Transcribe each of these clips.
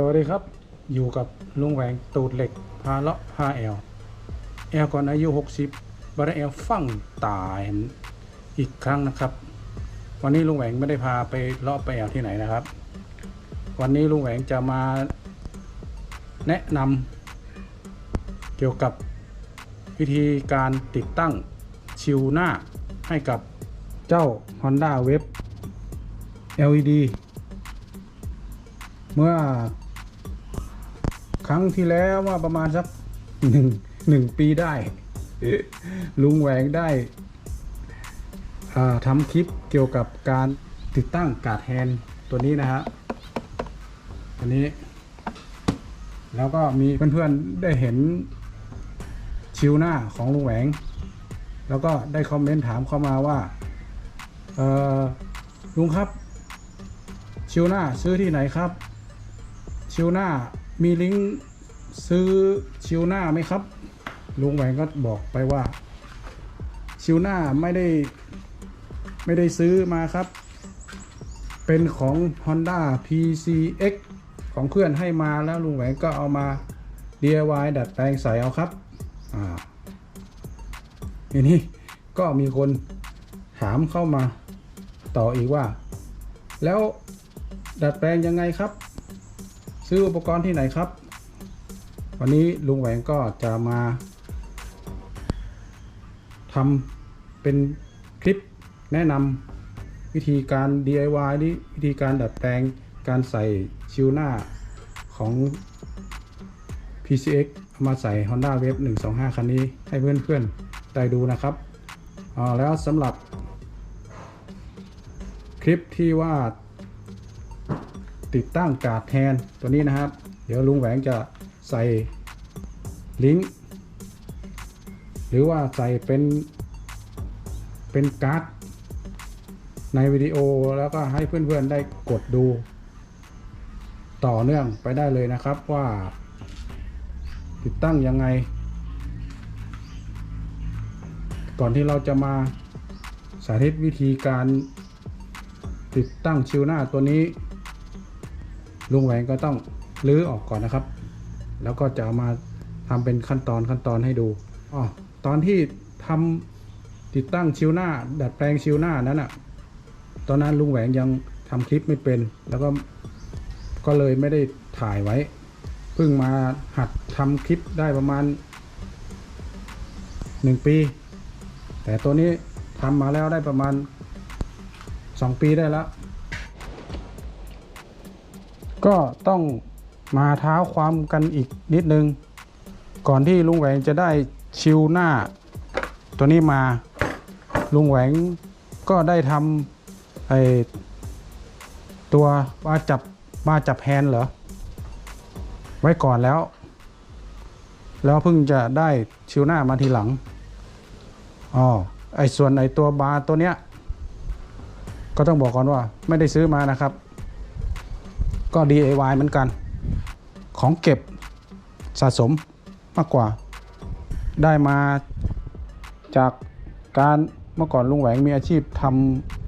สวัสดีครับ อยู่กับลุงแหวงตูดเหล็ก พาเลาะพาแอลแอลก่อนอายุ 60บาร์แอลฟั่งตายอีกครั้งนะครับ วันนี้ลุงแหวงไม่ได้พาไปเลาะไปแอลที่ไหนนะครับ วันนี้ลุงแหวงจะมาแนะนำเกี่ยวกับวิธีการติดตั้งชิวหน้าให้กับเจ้า Honda w a v LED เมื่อ ครั้งที่แล้วว่าประมาณสักหนึ่งหนึ่งปีได้ ลุงแหวงได้ทำคลิปเกี่ยวกับการติดตั้งกาดแฮนตัวนี้นะฮะตัวนี้ แล้วก็มีเพื่อนๆได้เห็นชิวหน้าของลุงแหวง แล้วก็ได้คอมเมนต์ถามเข้ามาว่าลุงครับ ชิวหน้าซื้อที่ไหนครับ ชิวหน้า มีลิงก์ซื้อชิวหน้าไหมครับ ลุงแหวงก็บอกไปว่า ชิวหน้าไม่ได้ ไม่ได้ซื้อมาครับ เป็นของ Honda PCX ของเพื่อนให้มาแล้วลุงแหวงก็เอามา DIY ดัดแปลงใส่เอาครับอ่าทีนี้ก็มีคนถามเข้ามาต่ออีกว่า แล้วดัดแปลงยังไงครับ ซื้ออุปกรณ์ที่ไหนครับ วันนี้ลุงแหวงก็จะมาทำเป็นคลิปแนะนำวิธีการ DIY นี่วิธีการดัดแปลงการใส่ชิวหน้าของ PCX มาใส่ Honda Wave 125 คันนี้ให้เพื่อนๆได้ดูนะครับอ่าแล้วสำหรับคลิปที่ว่า ติดตั้งการ์ดแทนตัวนี้นะครับ เดี๋ยวลุงแหวงจะใส่ลิงก์หรือว่าใส่เป็นเป็นการ์ดในวิดีโอแล้วก็ให้เพื่อนๆได้กดดู ต่อเนื่องไปได้เลยนะครับว่า ติดตั้งยังไง ก่อนที่เราจะมาสาธิตวิธีการติดตั้งชิวหน้าตัวนี้ ลุงแหวงก็ต้องรื้อออกก่อนนะครับ แล้วก็จะเอามาทำเป็นขั้นตอนขั้นตอนให้ดูอ๋อตอนที่ทำติดตั้งชิวหน้า ดัดแปลงชิวหน้านั้นอะ ตอนนั้นลุงแหวงยังทำคลิปไม่เป็น แล้วก็ก็เลยไม่ได้ถ่ายไว้ เพิ่งมาหัดทำคลิปได้ประมาณหนึ่งปี แต่ตัวนี้ทำมาแล้วได้ประมาณสองปีได้แล้ว ก็ต้องมาเท้าความกันอีกนิดนึง ก่อนที่ลุงแหวงจะได้ชิวหน้า ตัวนี้มาลุงแหวงก็ได้ทำไอตัวมาจับมาจับแฮนเหรอ ไว้ก่อนแล้ว แล้วเพิ่งจะได้ชิวหน้ามาทีหลังอ๋อไอส่วนไอตัวบาร์ตัวเนี้ยก็ต้องบอกก่อนว่าไม่ได้ซื้อมานะครับ ก็ DIY เหมือนกัน ของเก็บสะสมมากกว่า ได้มาจากการเมื่อก่อนลุงแหวงมีอาชีพท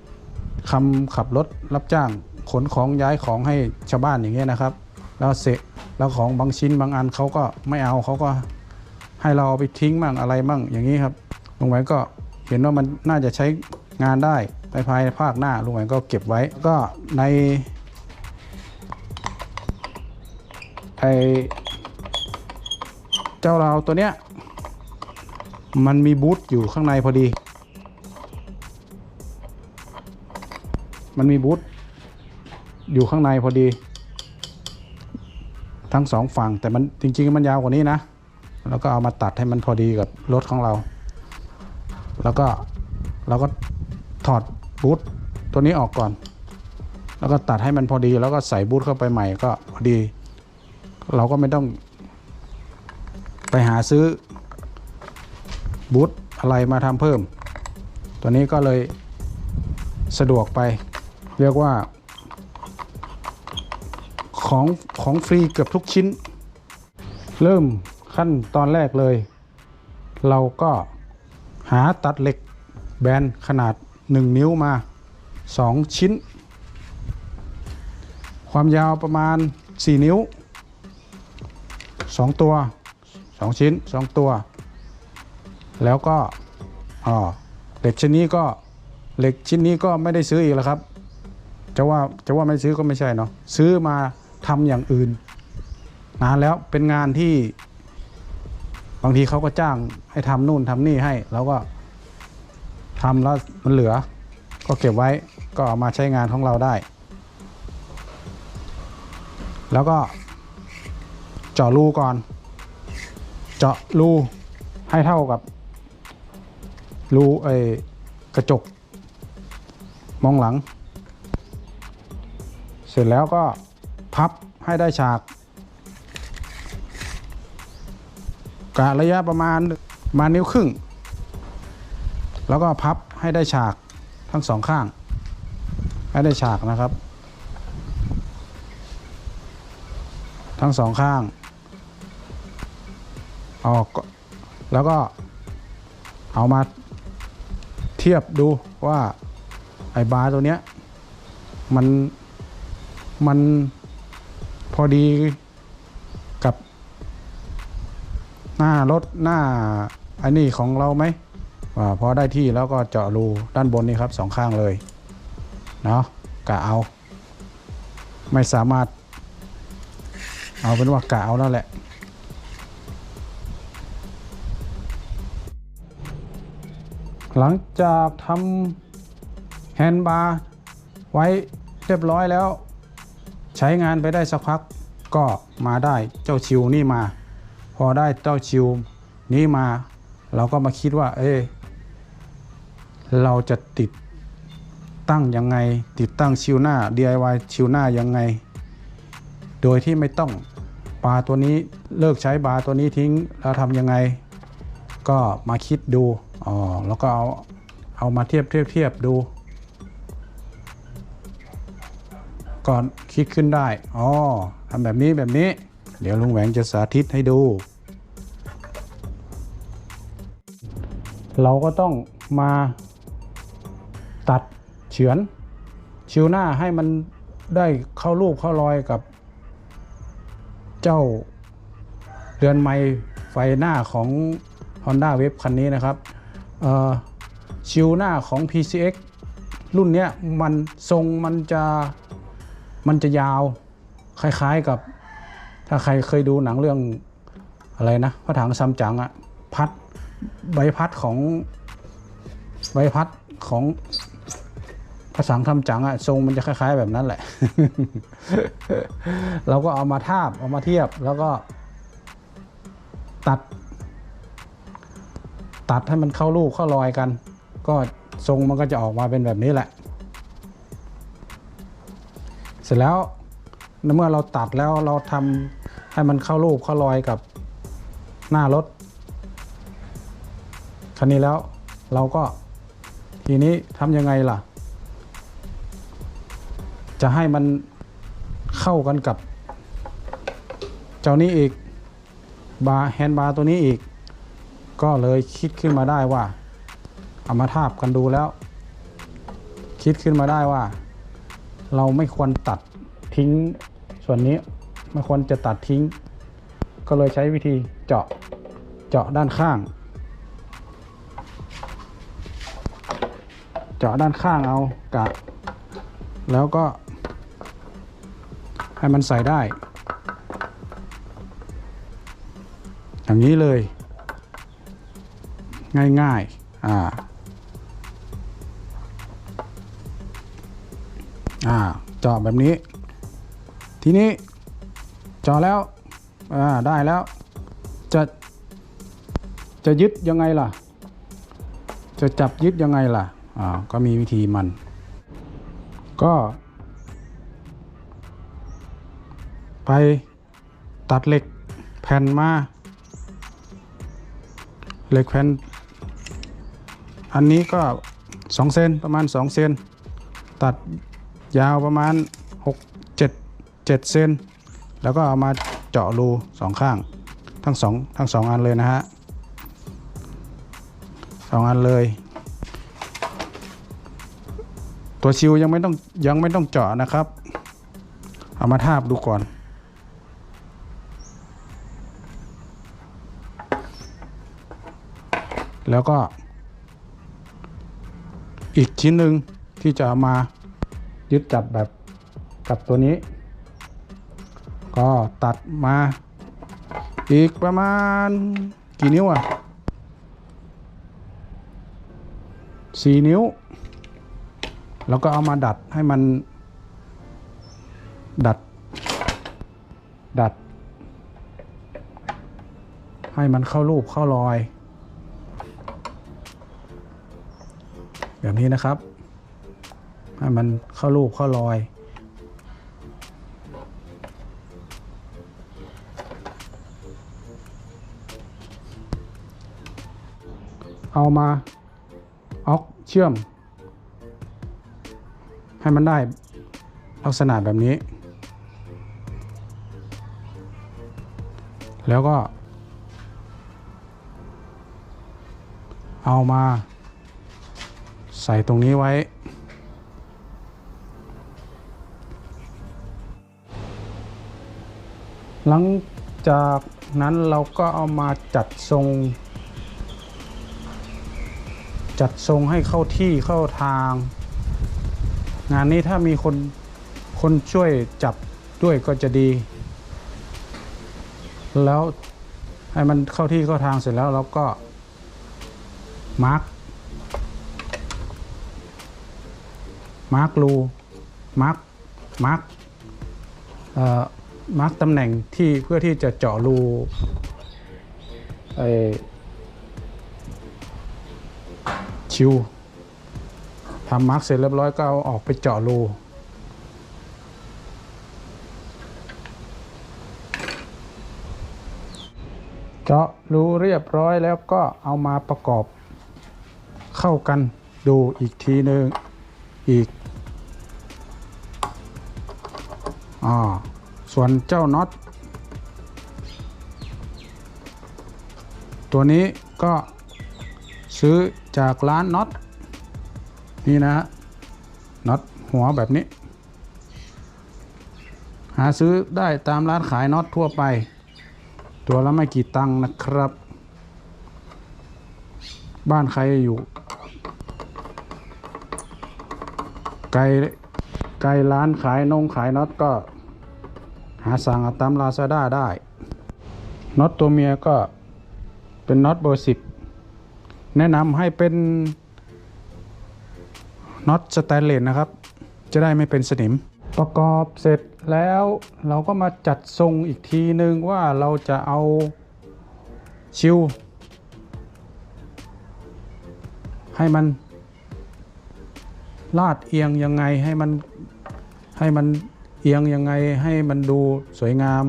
ำคำขับรถรับจ้างขนของย้ายของให้ชาวบ้านอย่างเงี้ยนะครับ แล้วเสร็จแล้วของบางชิ้นบางอันเขาก็ไม่เอาเขาก็ให้เราเอาไปทิ้งมั่งอะไรมั่งอย่างนี้ครับลุงแหวงก็เห็นว่ามันน่าจะใช้งานได้ในภายภาคหน้าลุงแหวงก็เก็บไว้ก็ใน อเจ้าเราตัวเนี้ย มันมีบูทอยู่ข้างในพอดี มันมีบูทอยู่ข้างในพอดี ทั้งสองฝั่งแต่มันจริง ๆ มันยาวกว่านี้นะ แล้วก็เอามาตัดให้มันพอดีกับรถของเรา แล้วก็เราก็ถอดบูทตัวนี้ออกก่อน แล้วก็ตัดให้มันพอดีแล้วก็ใส่บูทเข้าไปใหม่ก็พอดี เราก็ไม่ต้องไปหาซื้อบูทอะไรมาทำเพิ่ม ตัวนี้ก็เลยสะดวกไป เรียกว่า ของของฟรีเกือบทุกชิ้น เริ่มขั้นตอนแรกเลย เราก็หาตัดเหล็กแบนขนาด 1 นิ้วมา 2 ชิ้น ความยาวประมาณ 4 นิ้ว 2 ตัว 2 ชิ้น 2 ตัว แล้วก็อ๋อเหล็กชิ้นนี้ก็เหล็กชิ้นนี้ก็ไม่ได้ซื้ออีกแล้วครับจะว่าจะว่าไม่ซื้อก็ไม่ใช่เนาะซื้อมาทำอย่างอื่นนานแล้วเป็นงานที่ บางทีเขาก็จ้างให้ทำนู่นทำนี่ให้เราก็ทำแล้วมันเหลือ ก็เก็บไว้ก็เอามาใช้งานของเราได้ แล้วก็ เจาะรูก่อน เจาะรูให้เท่ากับรูไอ้กระจก มองหลัง เสร็จแล้วก็พับให้ได้ฉากกะระยะประมาณมานิ้วครึ่ง แล้วก็พับให้ได้ฉากทั้งสองข้าง ให้ได้ฉากนะครับ ทั้งสองข้าง ออก็แล้วก็เอามาเทียบดูว่าไอ้บาร์ตัวเนี้ยมันมันพอดีกับ หน้ารถหน้าอันนี้ของเราไหมว่าพอได้ที่แล้วก็เจาะรูด้านบนนี่ครับสองข้างเลยเนาะกะเอา ไม่สามารถ เอาเป็นว่ากะเอาแล้วแหละ หลังจากทำแฮนด์บาร์ไว้เรียบร้อยแล้ว ใช้งานไปได้สักพักก็มาได้เจ้าชิวนี่มา พอได้เจ้าชิวนี้มา เราก็มาคิดว่า เอเราจะติดตั้งยังไง ติดตั้งชิวหน้า DIY ชิวหน้ายังไง โดยที่ไม่ต้องปาตัวนี้เลิกใช้บาร์ตัวนี้ทิ้งแล้วทำยังไง ก็มาคิดดู อ๋อแล้วก็เอาเอามาเทียบเทียบเทียบดู ก่อนคิดขึ้นได้ อ๋อทำแบบนี้แบบนี้ เดี๋ยวลุงแหวงจะสาธิตให้ดู เราก็ต้องมาตัดเฉือนชิวหน้าให้มันได้เข้ารูปเข้ารอยกับ เจ้าเรือนไม้ไฟหน้าของ Honda w a v คันนี้นะครับ ชิวหน้าของ PCX รุ่นนี้มันทรงมันจะมันจะยาวคล้ายๆกับ ถ้าใครเคยดูหนังเรื่องอะไรนะพระถังซัมจั๋งอะพัดใบพัดของใบพัดของภาษาทำจังอะทรงมันจะคล้าย ๆ แบบนั้นแหละ เราก็เอามาทาบเอามาเทียบแล้วก็ ตัด ตัดให้มันเข้ารูปเข้ารอยกัน ก็ทรงมันก็จะออกมาเป็นแบบนี้แหละ เสร็จแล้วเมื่อเราตัดแล้วเราทำให้มันเข้ารูปเข้ารอยกับหน้ารถคันนี้แล้วเราก็ทีนี้ทำยังไงล่ะ จะให้มันเข้ากันกับ เจ้านี้อีกบาร์แฮนด์บาร์ตัวนี้อีก ก็เลยคิดขึ้นมาได้ว่าเอามาทาบกันดูแล้ว คิดขึ้นมาได้ว่า เราไม่ควรตัดทิ้งส่วนนี้ไม่ควรจะตัดทิ้ง ก็เลยใช้วิธีเจาะเจาะด้านข้าง เจาะด้านข้างเอากะ แล้วก็ ให้มันใส่ได้ อย่างนี้เลย ง่ายๆ อ่า อ่าเจาะแบบนี้ ทีนี้เจาะแล้ว อ่า ได้แล้ว จะ จะยึดยังไงล่ะ จะจับยึดยังไงล่ะ อ่า ก็มีวิธีมัน ก็ไปตัดเหล็กแผ่นมา เหล็กแผ่น อันนี้ก็ 2 เซนประมาณ 2 เซนตัดยาวประมาณ 6 7 7 เซนแล้วก็เอามาเจาะรูสองข้างทั้งสองทั้งสองอันเลยนะฮะสองอันเลย ตัวชิวยังไม่ต้องยังไม่ต้องเจาะนะครับ เอามาทาบดูก่อนแล้วก็ อีกชิ้นหนึ่งที่จะเอามายึดจับแบบกับตัวนี้ ก็ตัดมา อีกประมาณกี่นิ้วอะสี่นิ้ว แล้วก็เอามาดัดให้มัน ดัด ดัด ให้มันเข้ารูปเข้ารอย แบบนี้นะครับให้มันเข้ารูปเข้ารอย เอามาออกเชื่อม ให้มันได้ลักษณะแบบนี้ แล้วก็ เอามา ใส่ตรงนี้ไว้ หลังจากนั้นเราก็เอามาจัดทรง จัดทรงให้เข้าที่เข้าทาง งานนี้ถ้ามีคนคนช่วยจับด้วยก็จะดี แล้วให้มันเข้าที่เข้าทางเสร็จแล้วเราก็มาร์ก มาร์กรูมาร์กมาร์กมาร์กตำแหน่งที่เพื่อที่จะเจาะรูไอชิวทำมาร์กเสร็จเรียบร้อยก็เอาออกไปเจาะรูเจาะรูเรียบร้อยแล้วก็เอามาประกอบเข้ากันดูอีกทีหนึ่ง อีกอ่าส่วนเจ้าน็อตตัวนี้ก็ซื้อจากร้านน็อตนี่นะฮะน็อตหัวแบบนี้ หาซื้อได้ตามร้านขายน็อตทั่วไป ตัวละไม่กี่ตังค์นะครับ บ้านใครอยู่ ไกลไกลร้านขายนงขายน็อตก็ หาสั่งอาตามลาซาด้าได้น็อตตัวเมียก็เป็นน็อตเบอร์สิบแนะนำให้เป็นน็อตสแตนเลสนะครับ จะได้ไม่เป็นสนิม ประกอบเสร็จแล้วเราก็มาจัดทรงอีกทีนึงว่าเราจะเอาชิวให้มัน ลาดเอียงยังไงให้มันให้มันเอียงยังไงให้มันดูสวยงาม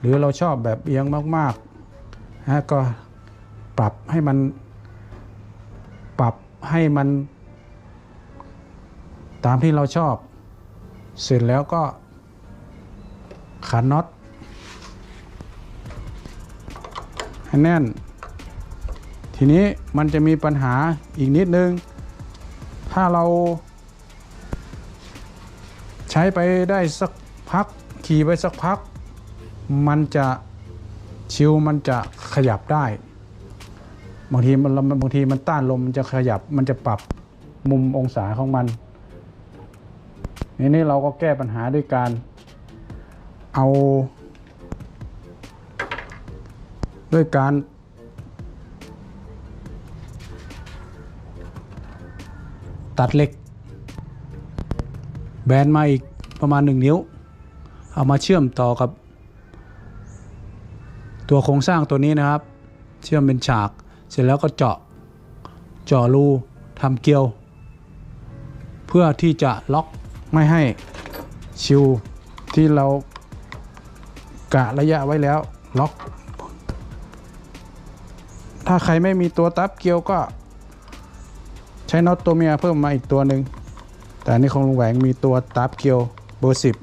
หรือเราชอบแบบเอียงมากๆนะก็ปรับให้มันปรับให้มันตามที่เราชอบ เสร็จแล้วก็ขันน็อตให้แน่น ทีนี้มันจะมีปัญหาอีกนิดนึง ถ้าเราใช้ไปได้สักพัก ขี่ไปสักพัก มันจะชิวมันจะขยับได้บางทีมันบางทีมันต้านลมมันจะขยับมันจะปรับมุมองศาของมันนี่นี่เราก็แก้ปัญหาด้วยการเอา ด้วยการ ตัดเหล็ก แบนมาอีกประมาณ 1 นิ้ว เอามาเชื่อมต่อกับ ตัวโครงสร้างตัวนี้นะครับ เชื่อมเป็นฉาก เสร็จแล้วก็เจาะ เจาะรูทำเกลียว เพื่อที่จะล็อกไม่ให้ชิวที่เรากะระยะไว้แล้วล็อก ถ้าใครไม่มีตัวตับเกลียวก็ ช้น็อตตัวเมียเพิ่มมาอีกตัวหนึ่งแต่อันนี่ของลุงแหวงมีตัวตับเกียวเบอร์สิบ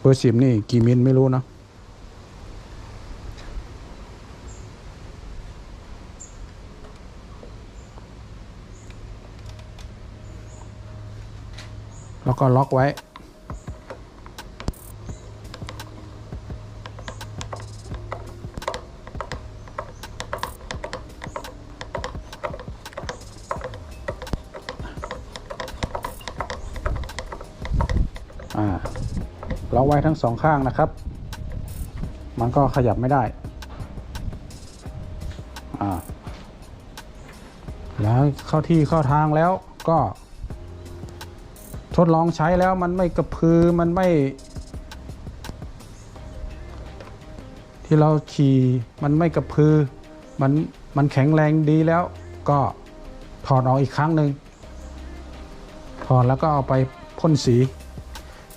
เบอร์สิบนี่กี่มิลไม่รู้เนาะแล้วก็ล็อกไว้ ล็อกไว้ทั้งสองข้างนะครับ มันก็ขยับไม่ได้อ่าแล้วเข้าที่เข้าทางแล้วก็ ทดลองใช้แล้วมันไม่กระพือมันไม่ ที่เราขี่มันไม่กระพือมันมันแข็งแรงดีแล้ว ก็ถอดออกอีกครั้งหนึ่งถอดแล้วก็เอาไปพ่นสี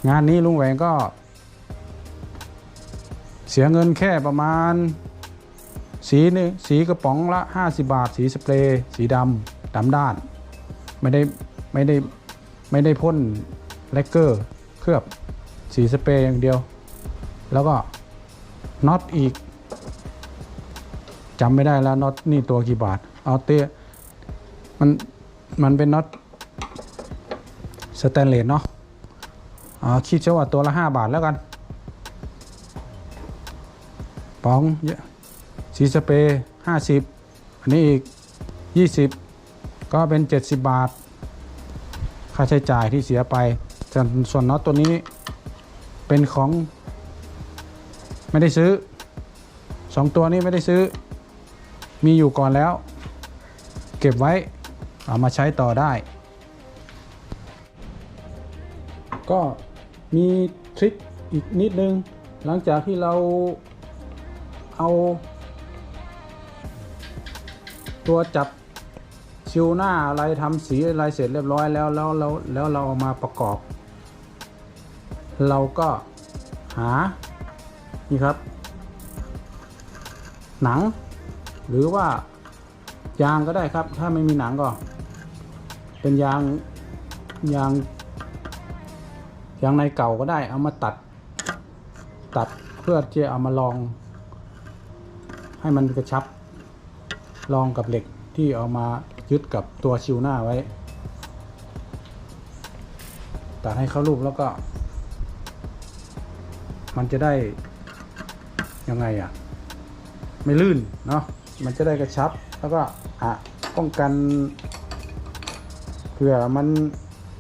งานนี้ลุงแหวงก็ เสียเงินแค่ประมาณ สีนึงสีกระป๋องละ 50 บาท สีสเปรย์สีดำดำด้าน ไม่ได้ไม่ได้ไม่ได้พ่นแลกเกอร์เคลือบสีสเปรย์อย่างเดียว แล้วก็น็อตอีกจำไม่ได้แล้วน็อตนี่ตัวกี่บาท เอาเตะมันมันเป็นน็อตสแตนเลสเนาะ อ่าคิดเชื่อว่าตัวละ5บาทแล้วกันป๋องเยอะสีสเปรย์ห้าสิบอันนี้อีกยี่สิบก็เป็นเจ็ดสิบบาท ค่าใช้จ่ายที่เสียไปส่วนส่วนน็อตตัวนี้เป็นของ ไม่ได้ซื้อสองตัวนี้ไม่ได้ซื้อ มีอยู่ก่อนแล้ว เก็บไว้เอามาใช้ต่อได้ ก็ มีทริคอีกนิดนึง หลังจากที่เราเอา ตัวจับชิวหน้าอะไรทำสีอะไรเสร็จเรียบร้อยแล้วแล้วแล้วแล้วเราเอามาประกอบ เราก็หานี่ครับ หนัง หรือว่ายางก็ได้ครับ ถ้าไม่มีหนังก็ เป็นยางยาง ยางในเก่าก็ได้เอามาตัด ตัดเพื่อที่จะเอามาลอง ให้มันกระชับ ลองกับเหล็กที่เอามายึดกับตัวชิวหน้าไว้ ตัดให้เข้ารูปแล้วก็ มันจะได้ยังไงอะ่ะ ไม่ลื่นเนาะมันจะได้กระชับแล้วก็อะป้องกันเผื่อมัน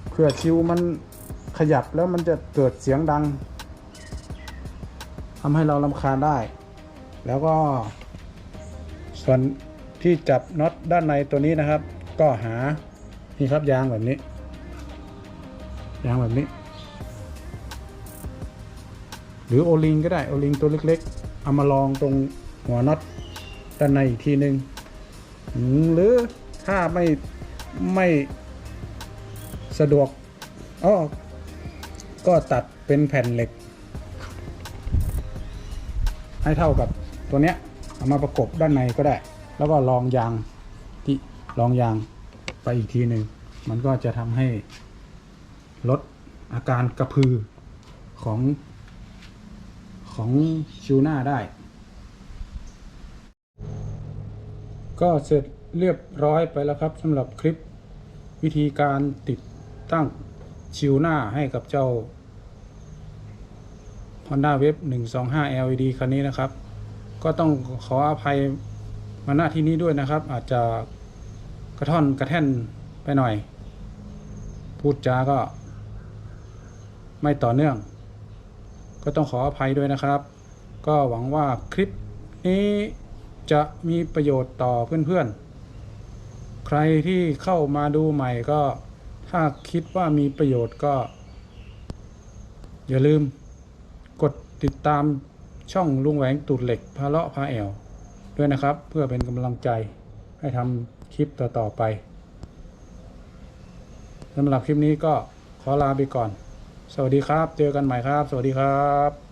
เผื่อชิวมัน ขยับแล้วมันจะเกิดเสียงดังทำให้เราลำคาญได้ แล้วก็ ส่วนที่จับน็อตด้านในตัวนี้นะครับ ก็หานี่ครับยางแบบนี้ ยางแบบนี้ หรือโอลิงก็ได้โอลิงตัวเล็กๆเอามาลองตรงหัวน็อตด้านในอีกทีหนึ่งหรือถ้าไม่ไม่สะดวกอ้อ ก็ตัดเป็นแผ่นเหล็ก ให้เท่ากับตัวเนี้ยเอามาประกบด้านในก็ได้ แล้วก็ลองยางที่ลองยางไปอีกทีหนึ่งมันก็จะทำให้ลดอาการกระพือของของชิวหน้าได้ ก็เสร็จเรียบร้อยไปแล้วครับสำหรับคลิปวิธีการติดตั้ง ชิวหน้าให้กับเจ้า Honda w a v 125 LED คันนี้นะครับ ก็ต้องขออภัยมาณที่นี้ด้วยนะครับ อาจจะกระท่อนกระแท่นไปหน่อย พูดจาก็ไม่ต่อเนื่อง ก็ต้องขออภัยด้วยนะครับ ก็หวังว่าคลิปนี้จะมีประโยชน์ต่อเพื่อนๆ ใครที่เข้ามาดูใหม่ก็ ถ้าคิดว่ามีประโยชน์ก็ อย่าลืมกดติดตามช่องลุงแหวงตูดเหล็กพาเลาะพาแอวด้วยนะครับ เพื่อเป็นกำลังใจให้ทำคลิปต่อๆไปสำหรับคลิปนี้ก็ขอลาไปก่อน สวัสดีครับ เจอกันใหม่ครับ สวัสดีครับ